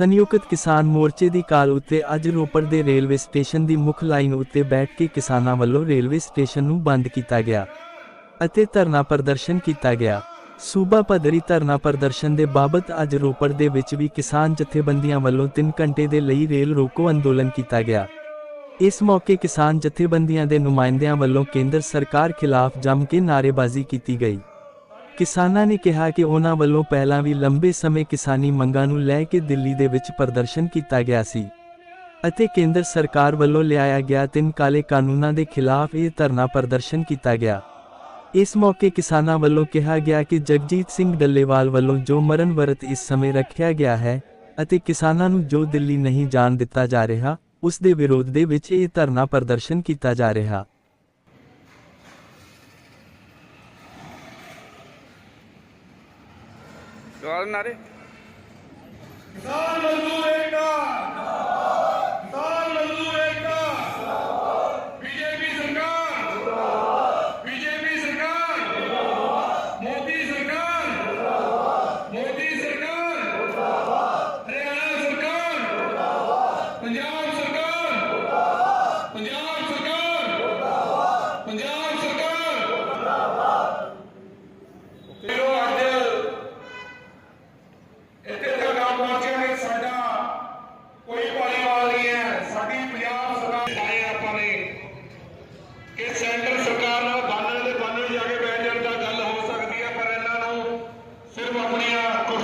ਸੰਯੁਕਤ ਕਿਸਾਨ ਮੋਰਚੇ ਦੀ ਕਾਲ ਉੱਤੇ ਅੱਜ ਰੋਪੜ ਦੇ ਰੇਲਵੇ ਸਟੇਸ਼ਨ ਦੀ ਮੁੱਖ ਲਾਈਨ ਉੱਤੇ ਬੈਠ ਕੇ ਕਿਸਾਨਾਂ ਵੱਲੋਂ ਰੇਲਵੇ ਸਟੇਸ਼ਨ ਨੂੰ ਬੰਦ ਕੀਤਾ ਗਿਆ ਅਤੇ ਧਰਨਾ ਪ੍ਰਦਰਸ਼ਨ ਕੀਤਾ ਗਿਆ। ਸੂਬਾ ਪੱਧਰੀ ਧਰਨਾ ਪ੍ਰਦਰਸ਼ਨ ਦੇ ਬਾਬਤ ਅੱਜ ਰੋਪੜ ਦੇ ਵਿੱਚ ਵੀ ਕਿਸਾਨ ਜਥੇਬੰਦੀਆਂ ਵੱਲੋਂ 3 ਘੰਟੇ ਦੇ ਲਈ ਰੇਲ ਰੋਕੋ ਅੰਦੋਲਨ ਕੀਤਾ ਗਿਆ। ਇਸ ਮੌਕੇ ਕਿਸਾਨ ਜਥੇਬੰਦੀਆਂ ਦੇ ਨੁਮਾਇੰਦਿਆਂ ਵੱਲੋਂ ਕੇਂਦਰ ਸਰਕਾਰ ਖਿਲਾਫ ਜੰਮ ਕੇ ਨਾਅਰੇਬਾਜ਼ੀ ਕੀਤੀ ਗਈ। ਕਿਸਾਨਾਂ ਨੇ ਕਿਹਾ ਕਿ ਉਹਨਾਂ ਵੱਲੋਂ ਪਹਿਲਾਂ ਵੀ ਲੰਬੇ ਸਮੇਂ ਕਿਸਾਨੀ ਮੰਗਾਂ ਨੂੰ ਲੈ ਕੇ ਦਿੱਲੀ ਦੇ ਵਿੱਚ ਪ੍ਰਦਰਸ਼ਨ ਕੀਤਾ ਗਿਆ ਸੀ ਅਤੇ ਕੇਂਦਰ ਸਰਕਾਰ ਵੱਲੋਂ ਲਿਆਇਆ ਗਿਆ ਤਿੰਨ ਕਾਲੇ ਕਾਨੂੰਨਾਂ ਦੇ ਖਿਲਾਫ ਇਹ ਧਰਨਾ ਪ੍ਰਦਰਸ਼ਨ ਕੀਤਾ ਗਿਆ। ਇਸ ਮੌਕੇ ਕਿਸਾਨਾਂ ਵੱਲੋਂ ਕਿਹਾ ਗਿਆ ਕਿ ਜਗਜੀਤ ਸਿੰਘ ਡੱਲੇਵਾਲ ਵੱਲੋਂ ਜੋ ਮਰਨ ਵਰਤ ਇਸ ਸਮੇਂ ਰੱਖਿਆ ਗਿਆ ਹੈ ਅਤੇ ਕਿਸਾਨਾਂ ਨੂੰ ਜੋ ਦਿੱਲੀ ਨਹੀਂ ਜਾਣ ਦਿੱਤਾ ਜਾ ਰਿਹਾ, ਉਸ ਦੇ ਵਿਰੋਧ ਦੇ ਵਿੱਚ ਇਹ ਧਰਨਾ ਪ੍ਰਦਰਸ਼ਨ ਕੀਤਾ ਜਾ ਰਿਹਾ। જવાના રે.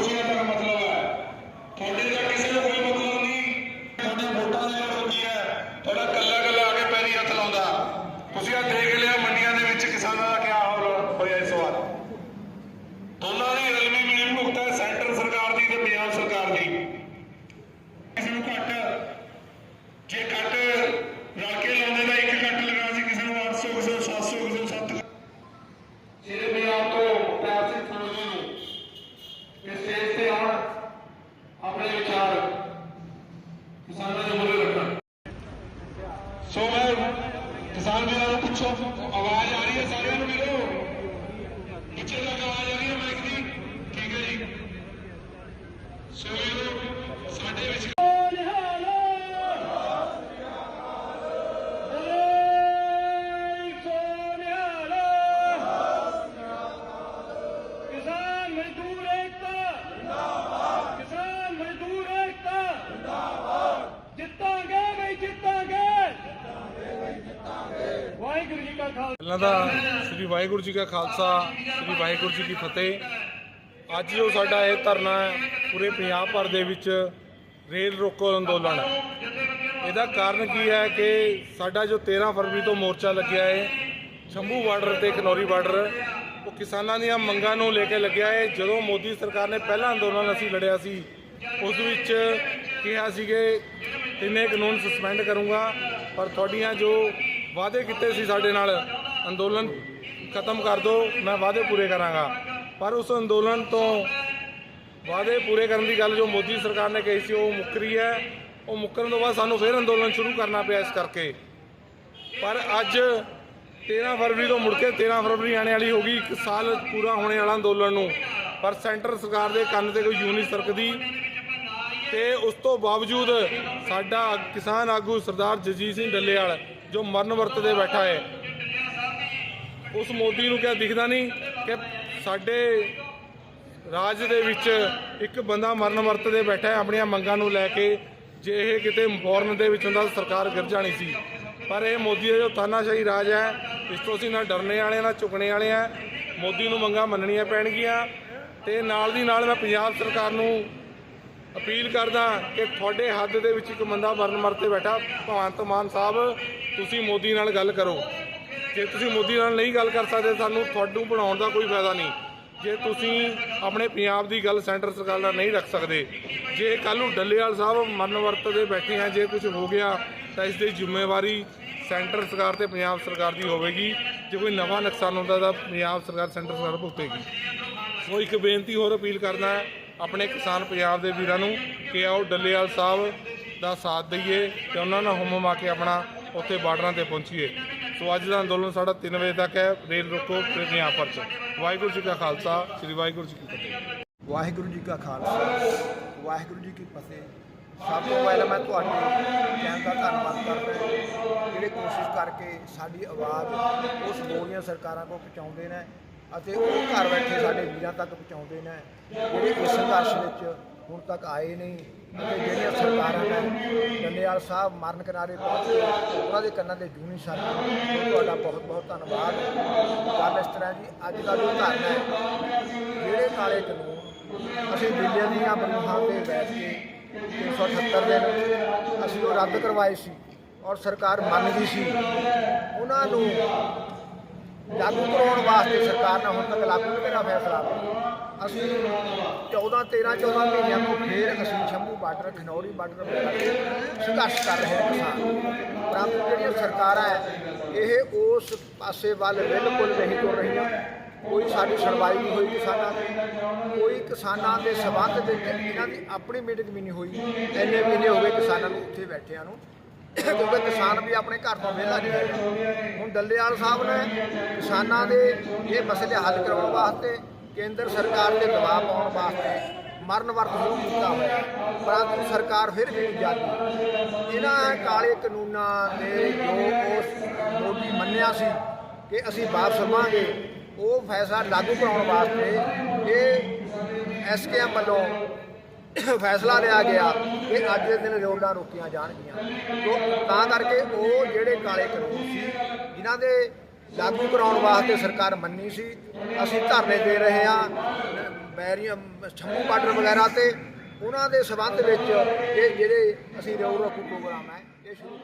ਆਪਣੀਆਂ ਕੁਰਸੀਆਂ ਤੱਕ ਮਤਲਬ ਹੈ। ਤੁਹਾਡੇ ਦਾ ਕਿਸੇ ਨੂੰ ਕੋਈ ਮਤਲਬ ਨਹੀਂ ਤੁਹਾਡੀ ਵੋਟਾਂ ਦੇ ਨਾਲ ਹੁੰਦੀ ਹੈ ਤੁਹਾਡਾ ਕੱਲਾ ਕੱਲਾ ਆ ਕੇ ਪੈਰੀ ਹੱਥ ਲਾਉਂਦਾ ਤੁਸੀਂ ਆ ਦੇਖ ਲਿਆ ਮੰਡੀਆਂ ਦੇ ਵਿੱਚ ਕਿਸਾਨਾਂ ਦਾ ਕੀ ਹਾਲ ਹੋਇਆ ਇਸ ਵਾਰ ਦੋਨਾਂ ਦੀ ਰਲਵੀਂ ਮਿਲੀ ਭੁਗਤ ਹੈ ਸੈਂਟਰ ਸਰਕਾਰ ਦੀ ਤੇ ਪੰਜਾਬ ਸਰਕਾਰ ਦੀ ਕਿਸੇ ਨੂੰ ਘੱਟ ਜੇ ਘੱਟ ਰਲ ਕੇ ਲਾਉਂਦੇ ਤਾਂ ਇੱਕ ਘੱਟ ਲਗਾ ਸੀ ਕਿਸੇ ਨੂੰ 800 ਕਿਸੇ ਨੂੰ 700 ਕਿਸੇ ਨੂੰ 7 ਜਿਹੜੇ ਪੰਜਾਬ ਤੋਂ ਪਿਆਰ ਸਿੰਘ ਸਮਝਦੇ ਨੂੰ ਕਿ ਸਟੇਜ ਤੇ ਆਉਣ ਆਪਣੇ ਵਿਚਾਰ ਕਿਸਾਨਾਂ ਦੇ ਮੁੱਦੇ ਰੱਖਣ ਸੋ ਮੈਂ ਕਿਸਾਨ ਪੁੱਛੋ, ਆਵਾਜ਼ ਆ ਰਹੀ ਹੈ ਸਾਰਿਆਂ ਨੂੰ ਮਿਲੋ ਪਿੱਛੇ ਤੱਕ ਆਵਾਜ਼ ਆ ਰਹੀ ਹੈ ਮਾਈਕ ਦੀ? ਠੀਕ ਹੈ ਜੀ। ਸੋ ਵੀਰੋ ਸਾਡੇ ਵਿੱਚ ਕਿਸਾਨ ਪਹਿਲਾਂ ਤਾਂ ਸ੍ਰੀ ਵਾਹਿਗੁਰੂ ਜੀ ਕਾ ਖਾਲਸਾ, ਸ੍ਰੀ ਵਾਹਿਗੁਰੂ ਜੀ ਕੀ ਫਤਿਹ। ਅੱਜ ਜੋ ਸਾਡਾ ਇਹ ਧਰਨਾ ਹੈ, ਪੂਰੇ ਪੰਜਾਬ ਭਰ ਦੇ ਵਿੱਚ ਰੇਲ ਰੋਕੋ ਅੰਦੋਲਨ। ਹੈ ਇਹਦਾ ਕਾਰਨ ਕੀ ਹੈ ਕਿ ਸਾਡਾ ਜੋ 13 ਫਰਵਰੀ ਤੋਂ ਮੋਰਚਾ ਲੱਗਿਆ ਹੈ, ਸ਼ੰਭੂ ਬਾਰਡਰ ਤੇ ਖਨੌਰੀ ਬਾਰਡਰ, ਉਹ ਕਿਸਾਨਾਂ ਦੀਆਂ ਮੰਗਾਂ ਨੂੰ ਲੈ ਕੇ ਲੱਗਿਆ ਹੈ। ਜਦੋਂ ਮੋਦੀ ਸਰਕਾਰ ਨੇ ਪਹਿਲਾ ਅੰਦੋਲਨ ਅਸੀਂ ਲੜਿਆ ਸੀ, ਉਸ ਵਿੱਚ ਕਿਹਾ ਸੀ ਕਿ ਤਿੰਨੇ ਕਾਨੂੰਨ ਸਸਪੈਂਡ ਕਰੂੰਗਾ, ਪਰ ਤੁਹਾਡੀਆਂ ਜੋ ਵਾਅਦੇ ਕੀਤੇ ਸੀ ਸਾਡੇ ਨਾਲ। ਅੰਦੋਲਨ ਖਤਮ ਕਰ ਦਿਓ ਮੈਂ ਵਾਅਦੇ ਪੂਰੇ ਕਰਾਂਗਾ। ਪਰ ਉਸ ਅੰਦੋਲਨ ਤੋਂ ਵਾਅਦੇ ਪੂਰੇ ਕਰਨ ਦੀ ਗੱਲ ਜੋ ਮੋਦੀ ਸਰਕਾਰ ਨੇ ਕਹੀ ਸੀ, ਉਹ ਮੁੱਕਰੀ ਹੈ। ਉਹ ਮੁੱਕਰਨ ਤੋਂ ਬਾਅਦ ਸਾਨੂੰ ਫਿਰ ਅੰਦੋਲਨ ਸ਼ੁਰੂ ਕਰਨਾ ਪਿਆ ਇਸ ਕਰਕੇ। ਪਰ ਅੱਜ 13 ਫਰਵਰੀ ਤੋਂ ਮੁੜ ਕੇ 13 ਫਰਵਰੀ ਆਣੇ ਵਾਲੀ ਹੋ ਗਈ, ਇੱਕ ਸਾਲ ਪੂਰਾ ਹੋਣੇ ਵਾਲਾ ਅੰਦੋਲਨ ਨੂੰ। ਪਰ ਸੈਂਟਰ ਸਰਕਾਰ ਦੇ ਕੰਨ ਤੇ ਕੋਈ ਜੂੰ ਨਹੀਂ ਸਰਕਦੀ ਤੇ ਉਸ ਤੋਂ ਬਾਵਜੂਦ ਸਾਡਾ ਕਿਸਾਨ ਆਗੂ ਸਰਦਾਰ ਜਗਜੀਤ ਸਿੰਘ ਡੱਲੇਵਾਲ ਜੋ ਮਰਨ ਵਰਤ ਤੇ ਬੈਠਾ ਹੈ, ਉਸ ਮੋਦੀ ਨੂੰ ਕਿਆ ਦਿਖਦਾ ਨਹੀਂ ਕਿ ਸਾਡੇ ਰਾਜ ਦੇ ਵਿੱਚ ਇੱਕ ਬੰਦਾ ਮਰਨ ਵਰਤ ਦੇ ਬੈਠਾ ਹੈ, ਆਪਣੀਆਂ ਮੰਗਾਂ ਨੂੰ ਲੈ ਕੇ ਜੇ ਇਹ ਕਿਤੇ ਫੋਰਨ ਦੇ ਵਿੱਚ ਹੁੰਦਾ ਤਾਂ ਸਰਕਾਰ ਗਿਰ ਜਾਣੀ ਸੀ। ਪਰ ਇਹ ਮੋਦੀ ਦਾ ਜੋ ਤਾਨਾਸ਼ਾਹੀ ਰਾਜ ਹੈ, ਇਸ ਤੋਂ ਅਸੀਂ ਨਾ ਡਰਨੇ ਵਾਲੇ ਨਾ ਝੁਕਣੇ ਵਾਲੇ ਆ ਮੋਦੀ ਨੂੰ ਮੰਗਾਂ ਮੰਨਣੀਆਂ ਪੈਣਗੀਆਂ ਤੇ ਨਾਲ ਦੀ ਨਾਲ ਮੈਂ ਪੰਜਾਬ ਸਰਕਾਰ ਨੂੰ ਅਪੀਲ ਕਰਦਾ ਕਿ ਤੁਹਾਡੇ ਹੱਦ ਦੇ ਵਿੱਚ ਇੱਕ ਬੰਦਾ ਮਰਨ ਮਰ ਬੈਠਾ, ਭਗਵੰਤ ਮਾਨ ਸਾਹਿਬ ਤੁਸੀਂ ਮੋਦੀ ਨਾਲ ਗੱਲ ਕਰੋ। ਜੇ ਤੁਸੀਂ ਮੋਦੀ ਨਾਲ ਨਹੀਂ ਗੱਲ ਕਰ ਸਕਦੇ, ਸਾਨੂੰ ਤੁਹਾਨੂੰ ਬਣਾਉਣ ਦਾ ਕੋਈ ਫਾਇਦਾ ਨਹੀਂ। ਜੇ ਤੁਸੀਂ ਆਪਣੇ ਪੰਜਾਬ ਦੀ ਗੱਲ ਸੈਂਟਰ ਸਰਕਾਰ ਨਾਲ ਨਹੀਂ ਰੱਖ ਸਕਦੇ, ਜੇ ਕੱਲ੍ਹ ਨੂੰ ਡੱਲੇਵਾਲ ਸਾਹਿਬ ਮਰਨ ਵਰਤਦੇ ਬੈਠੇ ਆ, ਜੇ ਕੁਝ ਹੋ ਗਿਆ, ਤਾਂ ਇਸ ਦੀ ਜ਼ਿੰਮੇਵਾਰੀ ਸੈਂਟਰ ਸਰਕਾਰ ਤੇ ਪੰਜਾਬ ਸਰਕਾਰ ਦੀ ਹੋਵੇਗੀ। ਜੇ ਕੋਈ ਨਵਾਂ ਨੁਕਸਾਨ ਹੁੰਦਾ ਤਾਂ ਪੰਜਾਬ ਸਰਕਾਰ ਸੈਂਟਰ ਸਰਕਾਰ ਭੁਗਤੇਗੀ। ਸੋ ਇੱਕ ਬੇਨਤੀ ਹੋਰ ਅਪੀਲ ਕਰਨਾ ਆਪਣੇ ਕਿਸਾਨ ਪੰਜਾਬ ਦੇ ਵੀਰਾਂ ਨੂੰ ਕਿ ਆਓ ਡੱਲੇਵਾਲ ਸਾਹਿਬ ਦਾ ਸਾਥ ਦਈਏ ਤੇ ਉਹਨਾਂ ਨਾਲ ਹੁਮ ਮਾ ਕੇ ਆਪਣਾ ਉੱਥੇ ਬਾਰਡਰਾਂ ਤੇ ਪਹੁੰਚੀਏ। ਸੋ ਅੱਜ ਦਾ ਅੰਦੋਲਨ ਸਾਡਾ 3 ਵਜੇ ਤੱਕ ਹੈ। ਰੇਲ ਰੋਕੋ ਤੇ ਪੰਜਾਬ ਪਰ ਚ ਵਾਹਿਗੁਰੂ ਜੀ ਕਾ ਖਾਲਸਾ, ਸ੍ਰੀ ਵਾਹਿਗੁਰੂ ਜੀ ਕੀ ਫਤਿਹ। ਵਾਹਿਗੁਰੂ ਜੀ ਕਾ ਖਾਲਸਾ, ਵਾਹਿਗੁਰੂ ਜੀ ਕੀ ਫਤਿਹ। ਸਭ ਤੋਂ ਪਹਿਲਾਂ ਮੈਂ ਤੁਹਾਡੇ ਚੈਨਲ ਦਾ ਧੰਨਵਾਦ ਕਰਦਾ ਜਿਹੜੇ ਕੋਸ਼ਿਸ਼ ਕਰਕੇ ਸਾਡੀ ਆਵਾਜ਼ ਉਸ ਬੋਲੀਆਂ ਸਰਕਾਰਾਂ ਕੋਲ ਪਹੁੰਚਾਉਂਦੇ ਨੇ ਅਤੇ ਉਹ ਘਰ ਬੈਠੇ ਸਾਡੇ ਵੀਰਾਂ ਤੱਕ ਪਹੁੰਚਾਉਂਦੇ ਨੇ, ਜਿਹੜੇ ਇਸ ਸੰਘਰਸ਼ ਵਿੱਚ ਹੁਣ ਤੱਕ ਆਏ ਨਹੀਂ ਅਤੇ ਜਿਹੜੀਆਂ ਸਰਕਾਰਾਂ ਨੇ ਡੰਡੇਵਾਲ ਸਾਹਿਬ, ਮਰਨ ਕਿਨਾਰੇ ਪਹੁੰਚ, ਉਹਨਾਂ ਦੇ ਕੰਨਾਂ ਦੇ ਜੂਨੀ ਸਨ ਤੁਹਾਡਾ ਬਹੁਤ ਬਹੁਤ ਧੰਨਵਾਦ। ਗੱਲ ਇਸ ਤਰ੍ਹਾਂ ਜੀ, ਅੱਜ ਦਾ ਜੋ ਧਰਨਾ ਹੈ, ਜਿਹੜੇ ਕਾਲੇ ਕਾਨੂੰਨ, ਅਸੀਂ ਦਿੱਲੀ ਦੀਆਂ ਬਰੂਹਾਂ ਤੇ ਬੈਠ ਕੇ 378 ਦਿਨ ਅਸੀਂ ਉਹ ਰੱਦ ਕਰਵਾਏ ਸੀ ਔਰ ਸਰਕਾਰ ਮੰਨਦੀ ਸੀ, ਉਹਨਾਂ ਨੂੰ ਲਾਗੂ ਕਰਵਾਉਣ ਵਾਸਤੇ ਸਰਕਾਰ ਨੇ ਹੁਣ ਤੱਕ ਲਾਗੂ ਨਹੀਂ ਕਰਿਆ ਫੈਸਲਾ ਅਸੀਂ 14 13 14 ਮਹੀਨਿਆਂ ਤੋਂ ਫੇਰ ਅਸੀਂ ਸ਼ੰਭੂ ਬਾਰਡਰ, ਖਨੌਰੀ ਬਾਰਡਰ ਸੰਘਰਸ਼ ਕਰ ਰਹੇ ਹਾਂ ਕਿਸਾਨ। ਪਰੰਤੂ ਜਿਹੜੀਆਂ ਸਰਕਾਰਾਂ ਹੈ, ਇਹ ਉਸ ਪਾਸੇ ਵੱਲ ਬਿਲਕੁਲ ਨਹੀਂ ਤੁਰ ਰਹੀਆਂ। ਕੋਈ ਸਾਡੀ ਸੁਣਵਾਈ ਨਹੀਂ ਹੋਈ ਕਿਸਾਨਾਂ ਦੀ। ਕੋਈ ਕਿਸਾਨਾਂ ਦੇ ਸਬੰਧ ਦੇ ਇਹਨਾਂ ਦੀ ਆਪਣੀ ਮੀਟਿੰਗ ਵੀ ਨਹੀਂ ਹੋਈ। ਇੰਨੇ ਮਹੀਨੇ ਹੋ ਗਏ ਕਿਸਾਨਾਂ ਨੂੰ ਉੱਥੇ ਬੈਠਿਆਂ ਨੂੰ। ਕਿਉਂਕਿ ਕਿਸਾਨ ਵੀ ਆਪਣੇ ਘਰ ਤੋਂ ਵਿਹਲਾ ਨਹੀਂ ਹੈਗਾ। ਹੁਣ ਡੱਲੇਵਾਲ ਸਾਹਿਬ ਨੇ ਕਿਸਾਨਾਂ ਦੇ ਇਹ ਮਸਲੇ ਹੱਲ ਕਰਾਉਣ ਵਾਸਤੇ ਕੇਂਦਰ ਸਰਕਾਰ ਤੇ ਦਬਾਅ ਪਾਉਣ ਵਾਸਤੇ ਮਰਨ ਵਰਤ ਸ਼ੁਰੂ ਕੀਤਾ ਹੋਇਆ ਪਰੰਤੂ ਸਰਕਾਰ ਫਿਰ ਵੀ ਨਹੀਂ ਜਾਂਦੀ ਇਹਨਾਂ ਕਾਲੇ ਕਾਨੂੰਨਾਂ ਦੇ ਜੋ ਉਸ ਮੋਦੀ ਮੰਨਿਆ ਸੀ ਕਿ ਅਸੀਂ ਵਾਪਸ ਲਵਾਂਗੇ ਉਹ ਫੈਸਲਾ ਲਾਗੂ ਕਰਾਉਣ ਵਾਸਤੇ ਇਹ ਐਸਕੇਐਮ ਵੱਲੋਂ ਫੈਸਲਾ ਲਿਆ ਗਿਆ ਕਿ ਅੱਜ ਦੇ ਦਿਨ ਰੋਡਾਂ ਰੋਕੀਆਂ ਜਾਣਗੀਆਂ। ਤਾਂ ਕਰਕੇ ਉਹ ਜਿਹੜੇ ਕਾਲੇ ਕਾਨੂੰਨ ਸੀ, ਜਿਨ੍ਹਾਂ ਦੇ ਲਾਗੂ ਕਰਾਉਣ ਵਾਸਤੇ ਸਰਕਾਰ ਮੰਨੀ ਸੀ। ਅਸੀਂ ਧਰਨੇ ਦੇ ਰਹੇ ਹਾਂ, ਬੈਰੀਆਂ, ਛੰਮੂ ਬਾਰਡਰ ਵਗੈਰਾ ਤੇ। ਉਹਨਾਂ ਦੇ ਸਬੰਧ ਵਿੱਚ ਇਹ ਜਿਹੜੇ ਅਸੀਂ ਰੋਡ ਰੋਕੂ ਪ੍ਰੋਗਰਾਮ ਹੈ, ਇਹ ਸ਼ੁਰੂ